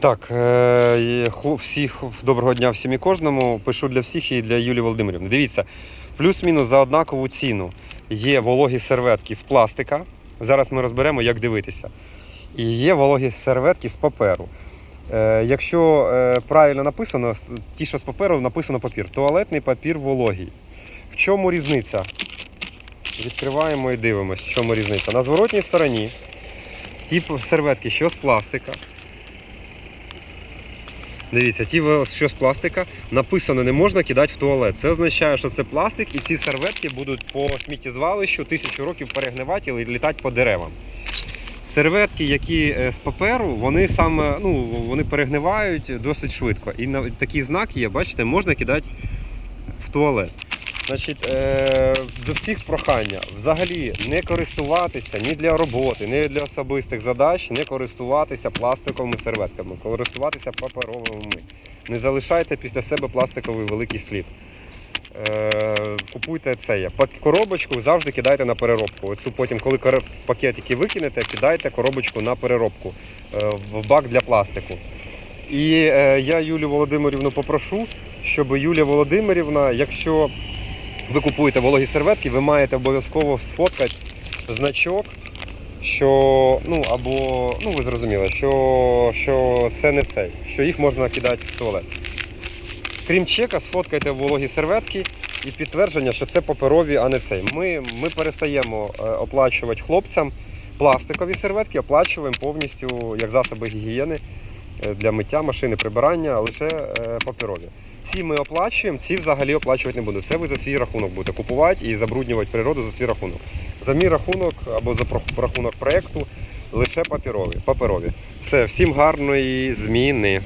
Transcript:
Так, е, всіх доброго дня всім і кожному. Пишу для всіх і для Юлії Володимирівни. Дивіться, плюс-мінус за однакову ціну є вологі серветки з пластика. Зараз ми розберемо, як дивитися. І є вологі серветки з паперу. Е, якщо е, правильно написано, ті, що з паперу, написано папір. Туалетний папір вологий. В чому різниця? Відкриваємо і дивимося, в чому різниця. На зворотній стороні ті серветки, що з пластика. Дивіться, ті, що з пластика, написано не можна кидати в туалет. Це означає, що це пластик, і ці серветки будуть по сміттєзвалищу тисячу років перегнивати і літати по деревам. Серветки, які е, з паперу, вони саме ну, вони перегнивають досить швидко. І такий знак є, бачите, можна кидати в туалет. Значить, е, до всіх прохання взагалі не користуватися ні для роботи, ні для особистих задач, не користуватися пластиковими серветками, користуватися паперовими. Не залишайте після себе пластиковий великий слід. Е, купуйте це. Коробочку завжди кидайте на переробку. Оцю потім, коли пакетики викинете, кидайте коробочку на переробку е, в бак для пластику. І е, я Юлію Володимирівну попрошу, щоб Юлія Володимирівна, якщо ви купуєте вологі серветки, ви маєте обов'язково сфоткати значок, що ну або ну ви зрозуміли, що, що це не цей, що їх можна кидати в туалет. Крім чека, сфоткайте вологі серветки і підтвердження, що це паперові, а не цей. Ми, ми перестаємо е, оплачувати хлопцям пластикові серветки, оплачуємо повністю як засоби гігієни для миття машини, прибирання, лише е, паперові. Ці ми оплачуємо, ці взагалі оплачувати не буду. Це ви за свій рахунок будете купувати і забруднювати природу за свій рахунок. За мій рахунок або за рахунок проєкту лише паперові. паперові. Все, всім гарної зміни.